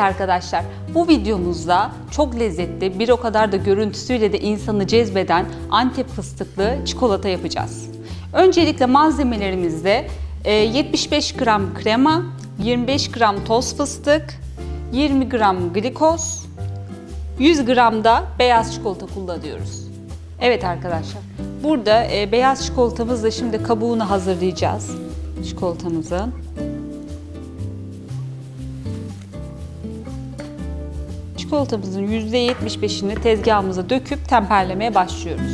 arkadaşlar, bu videomuzda çok lezzetli, bir o kadar da görüntüsüyle de insanı cezbeden Antep fıstıklı çikolata yapacağız. Öncelikle malzemelerimizde e, 75 gram krema, 25 gram toz fıstık, 20 gram glikoz, 100 gram da beyaz çikolata kullanıyoruz. Evet arkadaşlar, burada e, beyaz çikolatamızla şimdi kabuğunu hazırlayacağız çikolatamızın. Çikolatamızın %75'ini tezgahımıza döküp temperlemeye başlıyoruz.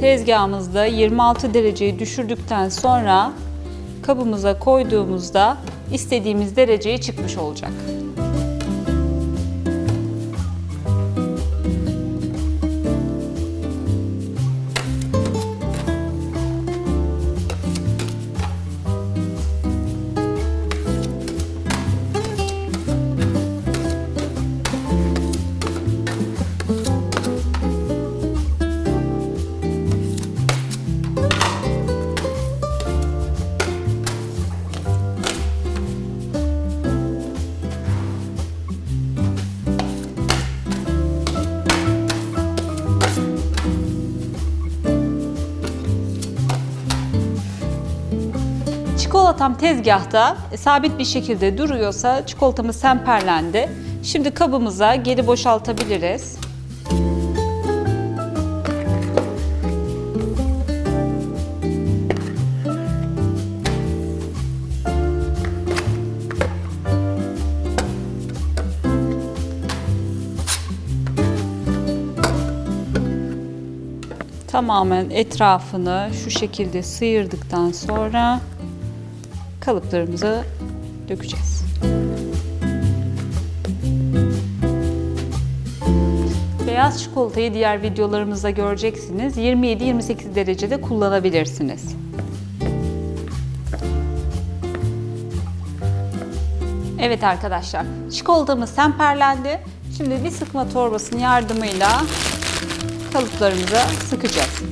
Tezgahımızda 26 dereceyi düşürdükten sonra kabımıza koyduğumuzda istediğimiz dereceye çıkmış olacak. Çikolatam tezgahta e, sabit bir şekilde duruyorsa çikolatamız semperlendi. Şimdi kabımıza geri boşaltabiliriz. Tamamen etrafını şu şekilde sıyırdıktan sonra kalıplarımıza dökeceğiz. Beyaz çikolatayı diğer videolarımızda göreceksiniz. 27-28 derecede kullanabilirsiniz. Evet arkadaşlar, çikolatamız semperlendi. Şimdi bir sıkma torbasının yardımıyla kalıplarımıza sıkacağız.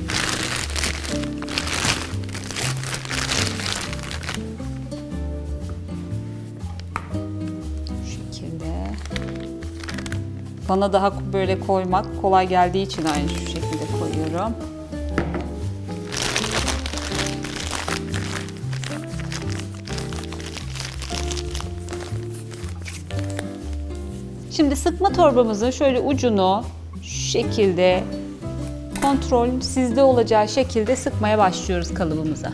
Bana daha böyle koymak kolay geldiği için aynı şu şekilde koyuyorum. Şimdi sıkma torbamızın şöyle ucunu şu şekilde kontrol sizde olacağı şekilde sıkmaya başlıyoruz kalıbımıza.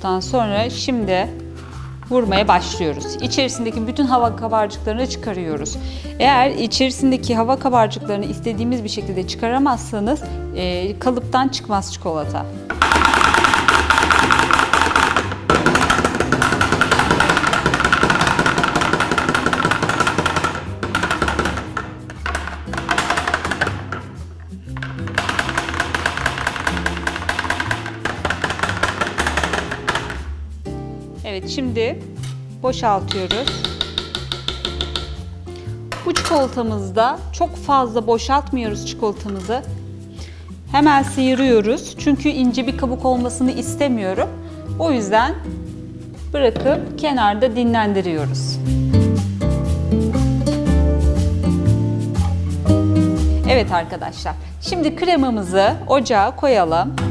Doldurduktan sonra şimdi vurmaya başlıyoruz. İçerisindeki bütün hava kabarcıklarını çıkarıyoruz. Eğer içerisindeki hava kabarcıklarını istediğimiz bir şekilde çıkaramazsanız e, kalıptan çıkmaz çikolata. Evet şimdi boşaltıyoruz. Bu çikolatamızda çok fazla boşaltmıyoruz çikolatamızı. Hemen sıyırıyoruz. Çünkü ince bir kabuk olmasını istemiyorum. O yüzden bırakıp kenarda dinlendiriyoruz. Evet arkadaşlar. Şimdi kremamızı ocağa koyalım.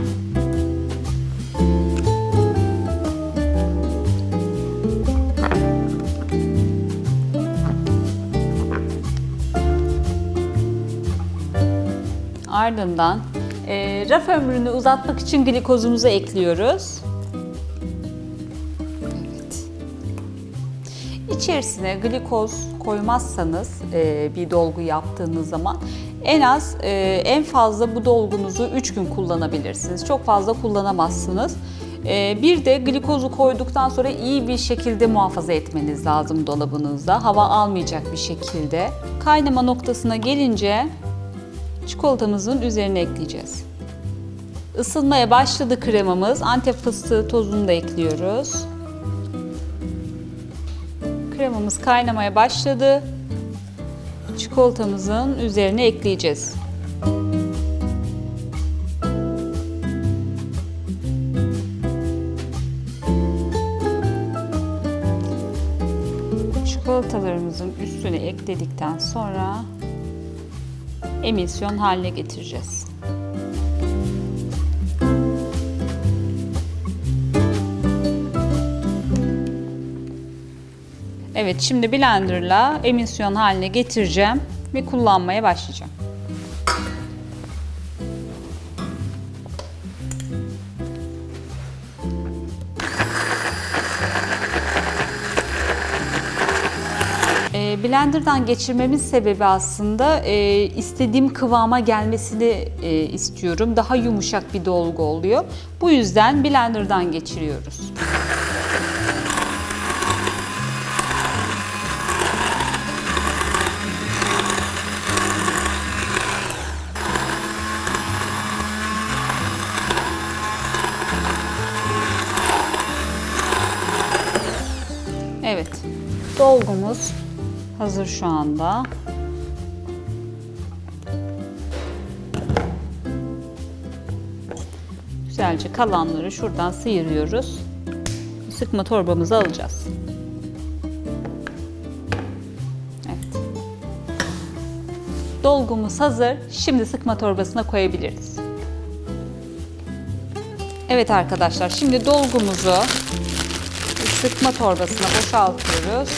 Ardından e, raf ömrünü uzatmak için glikozumuzu ekliyoruz. Evet. İçerisine glikoz koymazsanız e, bir dolgu yaptığınız zaman en az e, en fazla bu dolgunuzu 3 gün kullanabilirsiniz. Çok fazla kullanamazsınız. Ee, bir de glikozu koyduktan sonra iyi bir şekilde muhafaza etmeniz lazım dolabınızda. Hava almayacak bir şekilde. Kaynama noktasına gelince çikolatamızın üzerine ekleyeceğiz. Isınmaya başladı kremamız. Antep fıstığı tozunu da ekliyoruz. Kremamız kaynamaya başladı. Çikolatamızın üzerine ekleyeceğiz. Çikolatalarımızın üstüne ekledikten sonra emisyon haline getireceğiz. Evet şimdi blenderla emisyon haline getireceğim ve kullanmaya başlayacağım. Blenderdan geçirmemin sebebi aslında e, istediğim kıvama gelmesini e, istiyorum. Daha yumuşak bir dolgu oluyor. Bu yüzden blenderdan geçiriyoruz. Hazır şu anda. Güzelce kalanları şuradan sıyırıyoruz. Sıkma torbamızı alacağız. Evet. Dolgumuz hazır. Şimdi sıkma torbasına koyabiliriz. Evet arkadaşlar, şimdi dolgumuzu sıkma torbasına boşaltıyoruz.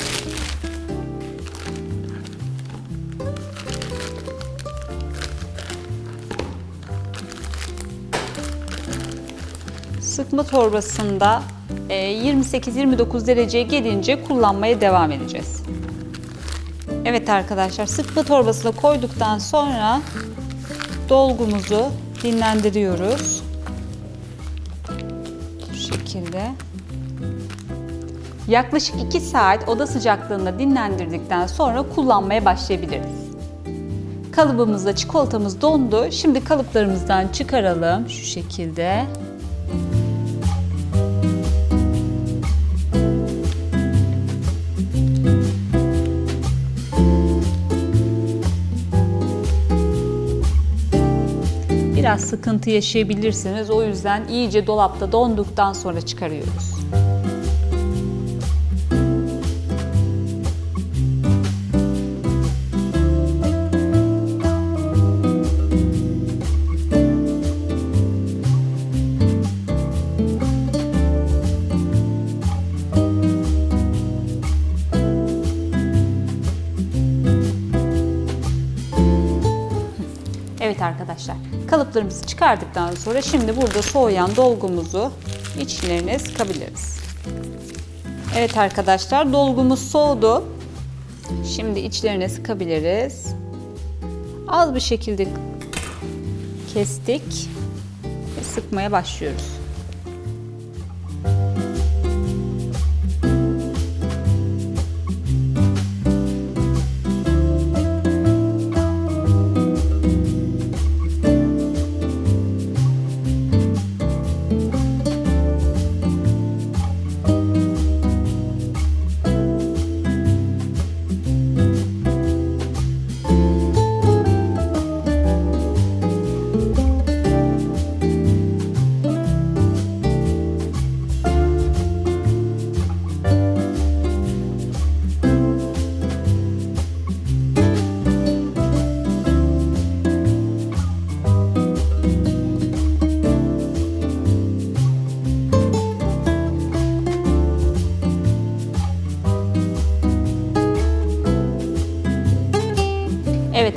Sıkma torbasında 28-29 dereceye gelince kullanmaya devam edeceğiz. Evet arkadaşlar sıkma torbasına koyduktan sonra dolgumuzu dinlendiriyoruz. Bu şekilde. Yaklaşık 2 saat oda sıcaklığında dinlendirdikten sonra kullanmaya başlayabiliriz. Kalıbımızda çikolatamız dondu. Şimdi kalıplarımızdan çıkaralım şu şekilde. Biraz sıkıntı yaşayabilirsiniz. O yüzden iyice dolapta donduktan sonra çıkarıyoruz. Evet arkadaşlar, kalıplarımızı çıkardıktan sonra şimdi burada soğuyan dolgumuzu içlerine sıkabiliriz. Evet arkadaşlar, dolgumuz soğudu. Şimdi içlerine sıkabiliriz. Az bir şekilde kestik ve sıkmaya başlıyoruz.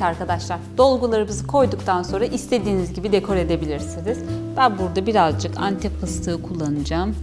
Arkadaşlar, dolgularımızı koyduktan sonra istediğiniz gibi dekor edebilirsiniz. Ben burada birazcık antep fıstığı kullanacağım.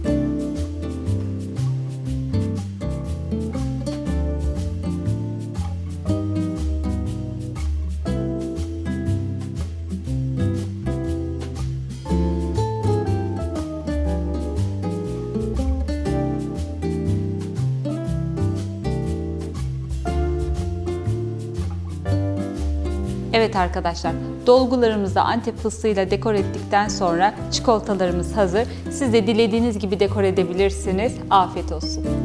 Evet arkadaşlar, dolgularımızı Antep fıstığıyla dekor ettikten sonra çikolatalarımız hazır. Siz de dilediğiniz gibi dekor edebilirsiniz. Afiyet olsun.